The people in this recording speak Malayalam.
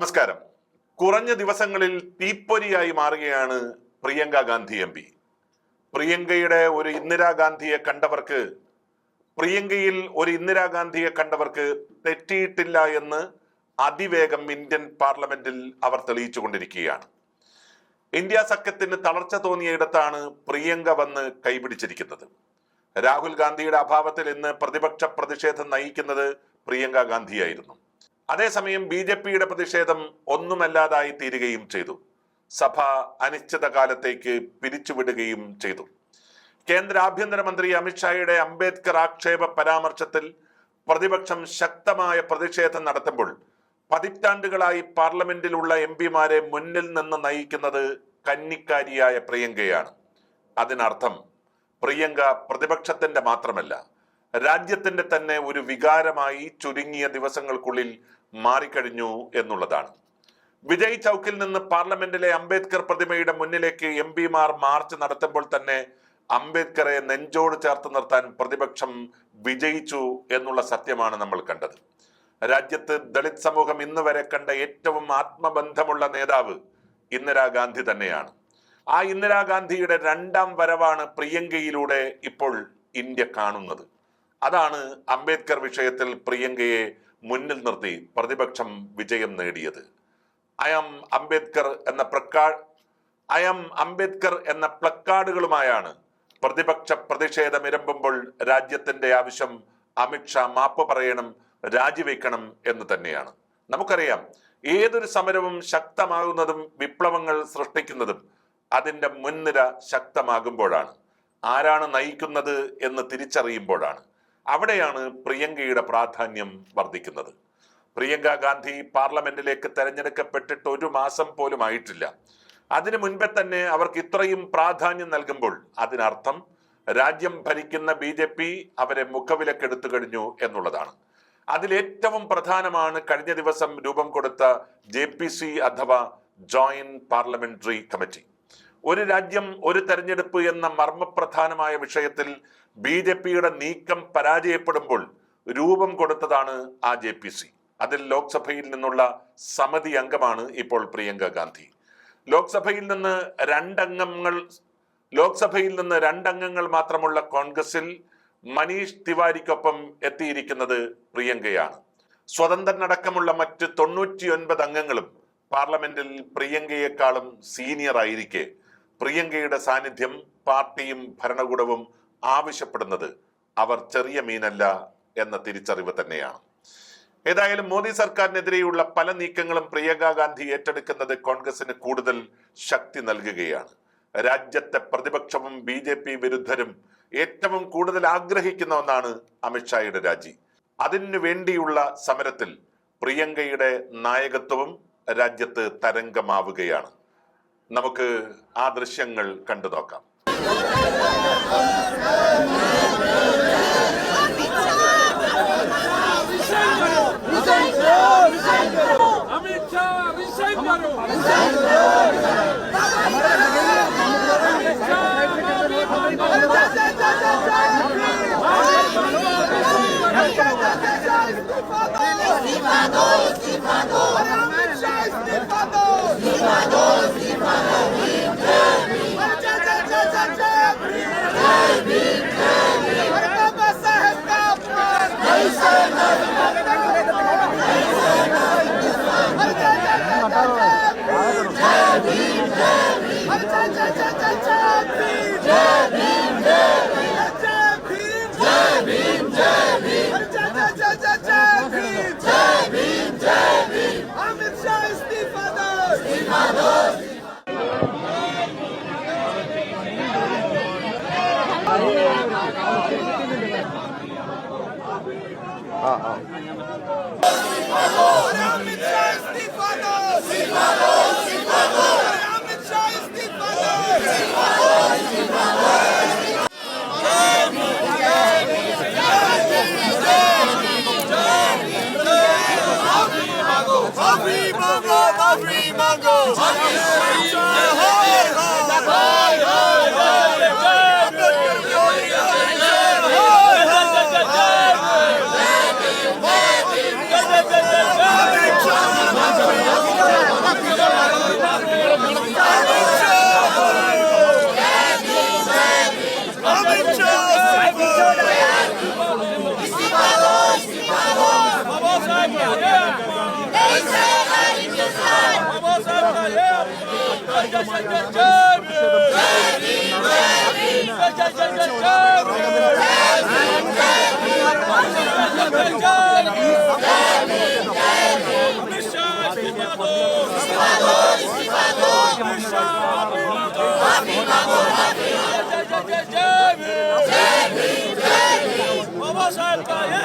നമസ്കാരം. കുറഞ്ഞ ദിവസങ്ങളിൽ തീപ്പൊരിയായി മാറുകയാണ് പ്രിയങ്ക ഗാന്ധി എം പി. പ്രിയങ്കയുടെ ഒരു ഇന്ദിരാഗാന്ധിയെ കണ്ടവർക്ക് പ്രിയങ്കയിൽ ഒരു ഇന്ദിരാഗാന്ധിയെ കണ്ടവർക്ക് തെറ്റിയിട്ടില്ല എന്ന് അതിവേഗം ഇന്ത്യൻ പാർലമെന്റിൽ അവർ തെളിയിച്ചു കൊണ്ടിരിക്കുകയാണ് ഇന്ത്യ സഖ്യത്തിന് തളർച്ച തോന്നിയയിടത്താണ് പ്രിയങ്ക വന്ന് കൈപിടിച്ചിരിക്കുന്നത്. രാഹുൽ ഗാന്ധിയുടെ അഭാവത്തിൽ ഇന്ന് പ്രതിപക്ഷ പ്രതിഷേധം നയിക്കുന്നത് പ്രിയങ്ക ഗാന്ധിയായിരുന്നു. അതേസമയം ബി ജെ പിയുടെ പ്രതിഷേധം ഒന്നുമല്ലാതായി തീരുകയും ചെയ്തു. സഭ അനിശ്ചിതകാലത്തേക്ക് പിരിച്ചുവിടുകയും ചെയ്തു. കേന്ദ്ര ആഭ്യന്തരമന്ത്രി അമിത്ഷായുടെ അംബേദ്കർ ആക്ഷേപ പരാമർശത്തിൽ പ്രതിപക്ഷം ശക്തമായ പ്രതിഷേധം നടത്തുമ്പോൾ പതിറ്റാണ്ടുകളായി പാർലമെന്റിലുള്ള എം പിമാരെ മുന്നിൽ നിന്ന് നയിക്കുന്നത് കന്നിക്കാരിയായ പ്രിയങ്കയാണ്. അതിനർത്ഥം പ്രിയങ്ക പ്രതിപക്ഷത്തിന്റെ മാത്രമല്ല രാജ്യത്തിന്റെ തന്നെ ഒരു വികാരമായി ചുരുങ്ങിയ ദിവസങ്ങൾക്കുള്ളിൽ മാറിക്കഴിഞ്ഞു എന്നുള്ളതാണ്. വിജയ് ചൌക്കിൽ നിന്ന് പാർലമെന്റിലെ അംബേദ്കർ പ്രതിമയുടെ മുന്നിലേക്ക് എം പിമാർ മാർച്ച് നടത്തുമ്പോൾ തന്നെ അംബേദ്കറെ നെഞ്ചോട് ചേർത്ത് നിർത്താൻ പ്രതിപക്ഷം വിജയിച്ചു എന്നുള്ള സത്യമാണ് നമ്മൾ കണ്ടത്. രാജ്യത്ത് ദളിത് സമൂഹം ഇന്ന് വരെ കണ്ട ഏറ്റവും ആത്മബന്ധമുള്ള നേതാവ് ഇന്ദിരാഗാന്ധി തന്നെയാണ്. ആ ഇന്ദിരാഗാന്ധിയുടെ രണ്ടാം വരവാണ് പ്രിയങ്കയിലൂടെ ഇപ്പോൾ ഇന്ത്യ കാണുന്നത്. അതാണ് അംബേദ്കർ വിഷയത്തിൽ പ്രിയങ്കയെ മുന്നിൽ നിർത്തി പ്രതിപക്ഷം വിജയം നേടിയത്. എം അംബേദ്കർ എന്ന പ്രക്കാ എം അംബേദ്കർ എന്ന പ്ലക്കാർഡുകളുമായാണ് പ്രതിപക്ഷ പ്രതിഷേധം ഇരമ്പുമ്പോൾ രാജ്യത്തിന്റെ ആവശ്യം അമിത്ഷാ മാപ്പ് പറയണം രാജിവെക്കണം എന്ന് തന്നെയാണ്. നമുക്കറിയാം ഏതൊരു സമരവും ശക്തമാകുന്നതും വിപ്ലവങ്ങൾ സൃഷ്ടിക്കുന്നതും അതിന്റെ മുൻനിര ശക്തമാകുമ്പോഴാണ്. ആരാണ് നയിക്കുന്നത് എന്ന് തിരിച്ചറിയുമ്പോഴാണ്. അവിടെയാണ് പ്രിയങ്കയുടെ പ്രാധാന്യം വർദ്ധിക്കുന്നത്. പ്രിയങ്ക ഗാന്ധി പാർലമെന്റിലേക്ക് തെരഞ്ഞെടുക്കപ്പെട്ടിട്ട് ഒരു മാസം പോലും ആയിട്ടില്ല. അതിനു മുൻപേ തന്നെ അവർക്ക് ഇത്രയും പ്രാധാന്യം നൽകുമ്പോൾ അതിനർത്ഥം രാജ്യം ഭരിക്കുന്ന ബി ജെ പി അവരെ മുഖവിലക്കെടുത്തു കഴിഞ്ഞു എന്നുള്ളതാണ്. അതിലേറ്റവും പ്രധാനമാണ് കഴിഞ്ഞ ദിവസം രൂപം കൊടുത്ത ജെ പി സി അഥവാ ജോയിന്റ് പാർലമെന്ററി കമ്മിറ്റി ഒരു രാജ്യം ഒരു തെരഞ്ഞെടുപ്പ് എന്ന മർമ്മപ്രധാനമായ വിഷയത്തിൽ ബി ജെ പിയുടെ നീക്കം പരാജയപ്പെടുമ്പോൾ രൂപം കൊടുത്തതാണ് ആ ജെ പി സി. അതിൽ ലോക്സഭയിൽ നിന്നുള്ള സമിതി അംഗമാണ് ഇപ്പോൾ പ്രിയങ്ക ഗാന്ധി. ലോക്സഭയിൽ നിന്ന് രണ്ടംഗങ്ങൾ ലോക്സഭയിൽ നിന്ന് രണ്ടംഗങ്ങൾ മാത്രമുള്ള കോൺഗ്രസിൽ മനീഷ് തിവാരിക്കൊപ്പം എത്തിയിരിക്കുന്നത് പ്രിയങ്കയാണ്. സ്വതന്ത്രനടക്കമുള്ള മറ്റ് തൊണ്ണൂറ്റിയൊൻപത് അംഗങ്ങളും പാർലമെന്റിൽ പ്രിയങ്കയെക്കാളും സീനിയർ ആയിരിക്കെ പ്രിയങ്കയുടെ സാന്നിധ്യം പാർട്ടിയും ഭരണകൂടവും ആവശ്യപ്പെടുന്നത് അവർ ചെറിയ മീനല്ല എന്ന തിരിച്ചറിവ് തന്നെയാണ്. ഏതായാലും മോദി സർക്കാരിനെതിരെയുള്ള പല നീക്കങ്ങളും പ്രിയങ്ക ഗാന്ധി ഏറ്റെടുക്കുന്നത് കോൺഗ്രസിന് കൂടുതൽ ശക്തി നൽകുകയാണ്. രാജ്യത്തെ പ്രതിപക്ഷവും ബി ജെ പി വിരുദ്ധരും ഏറ്റവും കൂടുതൽ ആഗ്രഹിക്കുന്ന ഒന്നാണ് അമിത്ഷായുടെ രാജി. അതിനു വേണ്ടിയുള്ള സമരത്തിൽ പ്രിയങ്കയുടെ നായകത്വവും രാജ്യത്ത് തരംഗമാവുകയാണ്. നമുക്ക് ആ ദൃശ്യങ്ങൾ കണ്ടു നോക്കാം Viva Deus! Hungry Mongo! Hungry Mongo! Baba Sahib ka ye.